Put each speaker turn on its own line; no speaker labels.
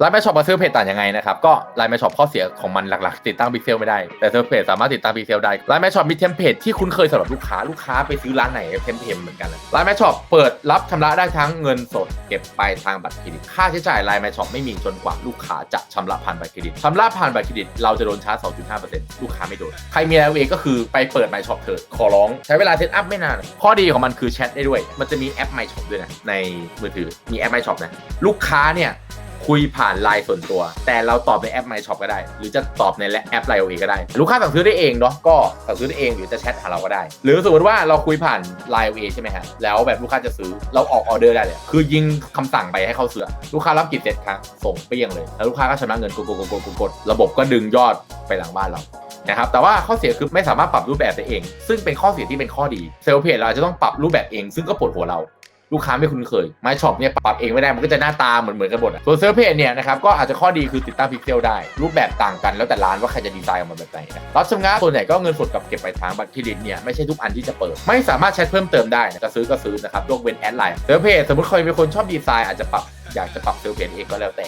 ไลน์แมชช็อปกับเซอร์เพจต่างยังไงนะครับ ก็ไลน์แมชช็อปข้อเสียของมันหลักๆ ติดตั้งพิกเซลไม่ได้ แต่เซอร์เพจสามารถติดตั้งพิกเซลได้ไลน์แมชช็อปมีเทมเพลตที่คุ้นเคยสำหรับลูกค้าลูกค้าไปซื้อร้านไหนเทมเพลตเหมือนกันไลน์แมชช็อปเปิดรับชำระได้ทั้งเงินสดเก็บปลายทางบัตรเครดิตค่าใช้จ่ายไลน์แมชช็อปไม่มีจนกว่าลูกค้าจะชำระผ่านบัตรเครดิตชำระผ่านบัตรเครดิตเราจะโดนชาร์จ 2.5%ลูกค้าไม่โดนใครมี LA ก็คือไปเปิด My Shop เถิดขอร้องใช้เวลาเซตอัพไม่นานข้อดีของมันคือแชทได้ด้วย มันจะมีแอป My Shop ด้วยนะในมือถือมีแอป My Shop นะลูกค้าเนี่ย คุยผ่านไลน์ส่วนตัว แต่เราตอบในแอป My Shop ก็ได้ หรือจะตอบในแอป Line OA ก็ได้ ลูกค้าสั่งซื้อได้เองเนาะก็สั่งซื้อได้เองหรือจะแชทหาเราก็ได้ หรือสมมติว่าเราคุยผ่าน Line OA ใช่ไหมฮะแล้วแบบลูกค้าจะซื้อเราออกออเดอร์ได้เลยคือยิงคำสั่งไปให้เขาซื้อลูกค้ารับกี่เสร็จครับส่งเปี้ยงเลยแล้วลูกค้าก็ชำระเงินกดกดกดกดกดกดระบบก็ดึงยอดไปหลังบ้านเรานะครับแต่ว่าข้อเสียคือไม่สามารถปรับรูปแบบได้เอง ซึ่งเป็นข้อเสียที่เป็นข้อดีเซลล์เพจเราจจะต้องปรับรูปแบบเอง ซึ่งก็ปวดหัวเรา ลูกค้าไม่คุ้นเคยไม้ช็อปเนี่ยปรับเองไม่ได้มันก็จะหน้าตาเหมือนเหมือนกันหมดส่วนเซลล์เพจเนี่ยนะครับก็อาจจะข้อดีคือติดตั้งพิกเซลได้ รูปแบบต่างกันแล้วแต่ร้านว่าใครจะดีไซน์ออกมาแบบไหนนะรับชำระส่วนใหญ่ก็เงินสดกับเก็บปลายทางบัตรเครดิตเนี่ยไม่ใช่ทุกอันที่จะเปิด ไม่สามารถแชทเพิ่มเติมได้นะจะซื้อก็ซื้อนะครับยกเว้นแอดไลน์เซลล์เพจสมมติใครเป็นคนชอบดีไซน์อาจจะปรับอยากจะปรับเซลล์เพจเองก็แล้วแต่